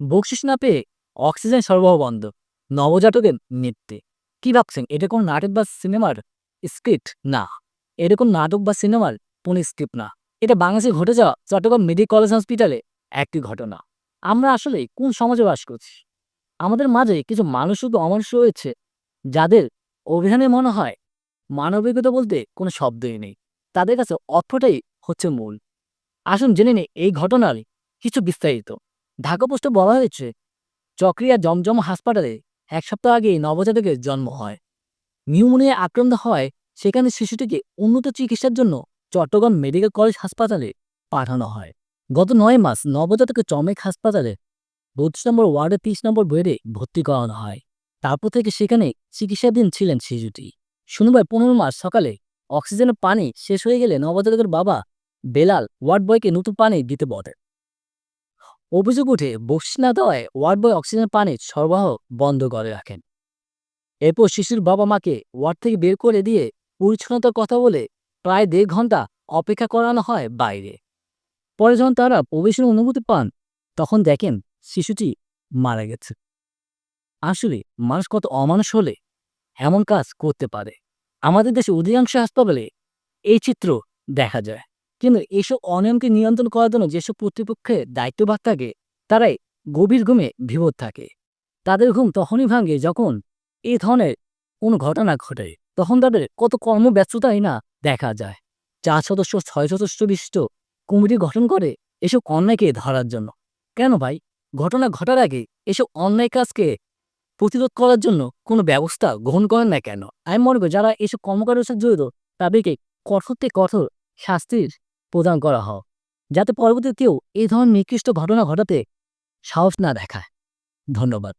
বকশিস না পেয়ে অক্সিজেন সরবরাহ বন্ধ। নবজাতকের মৃত্যু কি ভাবছেন, এটা কোনো নাটক বা সিনেমার স্ক্রিপ্ট? না। এটা কোনো নাটক বা সিনেমার কোনো স্ক্রিপ্ট না। এটা বাংলাদেশে ঘটে যাওয়া চট্টগ্রাম মেডিকেল কলেজ হসপিটালে একটি ঘটনা। আমরা আসলে কোন সমাজে বাস করছি? আমাদের মাঝে কিছু মানুষ শুধু অমানুষ রয়েছে যাদের অভিধানে মনে হয় মানবিকতা বলতে কোনো শব্দই নেই। তাদের কাছে অর্থটাই হচ্ছে মূল। আসুন জেনে নেই এই ঘটনার কিছু বিস্তারিত। ঢাকা পোস্টে বলা হয়েছে, চক্রিয়া জমজম হাসপাতালে এক সপ্তাহ আগে নবজাতকের জন্ম হয়। নিউমোনিয়া আক্রান্ত হয় সেখানে শিশুটিকে উন্নত চিকিৎসার জন্য চট্টগ্রাম মেডিকেল কলেজ হাসপাতালে পাঠানো হয়। গত নয় মাস নবজাতকের চমেক হাসপাতালে বত্রিশ নম্বর ওয়ার্ডে তিরিশ নম্বর বেডে ভর্তি করানো হয়। তারপর থেকে সেখানে চিকিৎসাধীন ছিলেন শিশুটি। শনিবার পনেরো মাস সকালে অক্সিজেনের পানি শেষ হয়ে গেলে নবজাতকের বাবা বেলাল ওয়ার্ড বয়কে নতুন পানি দিতে বলে। অভিযোগ উঠে বকশিস না দেওয়ায় ওয়ার্ড বয় অক্সিজেন পানির সরবরাহ বন্ধ করে রাখেন। এরপর শিশুর বাবা মাকে ওয়ার্ড থেকে বের করে দিয়ে পরিচ্ছন্নতার কথা বলে প্রায় দেড় ঘণ্টা অপেক্ষা করানো হয় বাইরে। পরে যখন তারা প্রবেশের অনুমতি পান, তখন দেখেন শিশুটি মারা গেছে। আসলে মানুষ কত অমানুষ হলে এমন কাজ করতে পারে। আমাদের দেশে অধিকাংশ হাসপাতালে এই চিত্র দেখা যায়। কিন্তু এসব অনিয়মকে নিয়ন্ত্রণ করার জন্য যেসব কর্তৃপক্ষের দায়িত্বভাগ থাকে, তারাই গভীর ঘুমে বিভোর থাকে। তাদের ঘুম তখনই ভাঙে যখন এই ধরনের কোনো ঘটনা ঘটে, তখন তাদের কত কর্মব্যস্ততাই না দেখা যায়। চার সদস্য, ছয় সদস্য বিশিষ্ট কমিটি গঠন করে এসব অন্যায়কে ধরার জন্য। কেন ভাই? ঘটনা ঘটার আগে এসব অন্যায় কাজকে প্রতিরোধ করার জন্য কোনো ব্যবস্থা গ্রহণ করেন না কেন? আমি মনে করি যারা এসব কর্মকাণ্ডের সাথে জড়িত, তাদেরকে কঠোর থেকে কঠোর শাস্তির প্রদান করা হোক যাতে পরবর্তীতে কেউ এই ধরনের নিকৃষ্ট ঘটনা ঘটাতে সাহস না দেখায়। ধন্যবাদ।